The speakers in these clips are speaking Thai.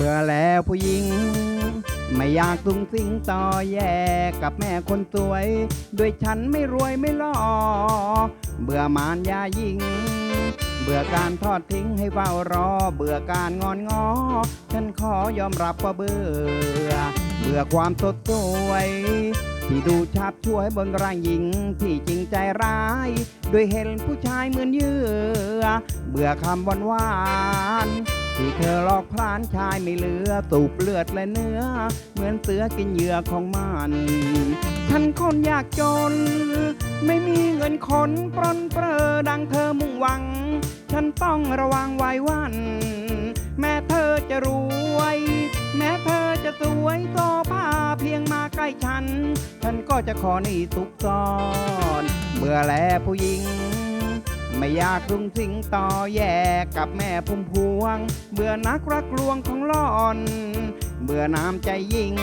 เบื่อแล้วผู้หญิง ไม่อยากตุงสิงต่อแย่กับแม่คนสวย ด้วยฉันไม่รวยไม่หล่อเบื่อมารยายิง เบื่อการทอดทิ้งให้เฝ้ารอ เบื่อการงอนงอ ฉันขอยอมรับว่าเบื่อ เบื่อความสดสวย ที่ดูชับช่วยบนร่างหญิงที่จริงใจร้าย ด้วยเห็นผู้ชายเหมือนเยื่อ เบื่อคำหวานหวาน ที่เธอหลอกพลานชายไม่เหลือตูบเลือดและเนื้อ เหมือนเสือกินเหยื่อของมัน ฉันคนอยากจน ไม่มีเงินคนปรนเปรอดังเธอมุ่งหวัง ฉันต้องระวังไว้วัน แม้เธอจะรวย แม้เธอจะสวยโซภาเพียงมาใกล้ฉัน ฉันก็จะขอหนี่ทุกซ่อนเมื่อแลผู้หญิง ไม่อยากรุงสิงต่อแย่กับแม่พุ่มพวง เบื่อนักรักลวงของหลอน เบื่อน้ำใจยิง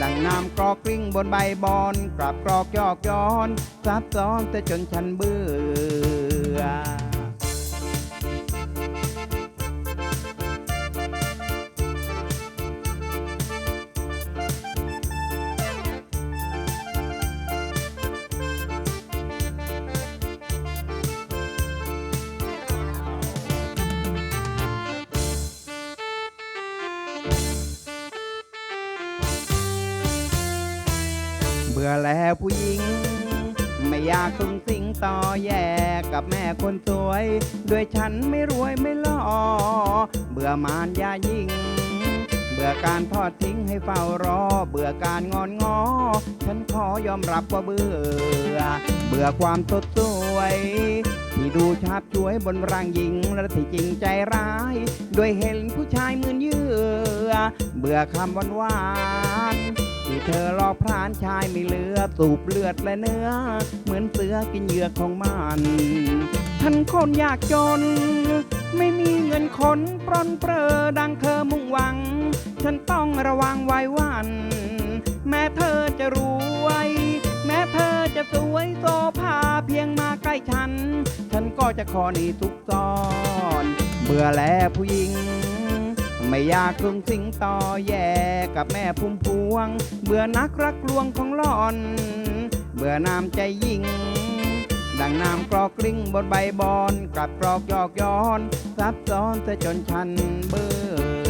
ดังน้ำกรอกกลิ้งบนใบบอนกลับกรอกยอกย้อนซับซ้อนแต่จนฉันเบื่อ เบื่อแล้วผู้หญิง ไม่อยากตุงสิงต่อแย่กับแม่คนสวย ด้วยฉันไม่รวยไม่หล่อเบื่อมารยายิงเบื่อการทอดทิ้งให้เฝ้ารอ เบื่อการงอนงอ ฉันขอยอมรับว่าเบื่อ เบื่อความสดสวย ที่ดูชาบช่วยบนร่างหญิงและที่จริงใจร้าย ด้วยเห็นผู้ชายเหมือนเยื่อ เบื่อคำหวานหวาน ที่เธอหลอกพรานชายไม่เหลือสูบเลือดและเนื้อ เหมือนเสือกินเหยื่อของมันฉันคนอยากจน ไม่มีเงินคนปรนเปรอดังเธอมุ่งหวัง ฉันต้องระวังไว้วัน แม้เธอจะรวย แม้เธอจะสวยโซภาเพียงมาใกล้ฉัน ฉันก็จะขอหนีทุกซอน เบื่อแล้วผู้หญิง ไม่อยากครึ่งสิงต่อแย่กับแม่พุ่มพวง เบื่อนักรักลวงของหลอน เบื่อน้ำใจยิงดังน้ำกรอกกลิ้งบนใบบอนกลับกรอกยอกย้อน ซับซ้อนซะจนฉันเบื่อ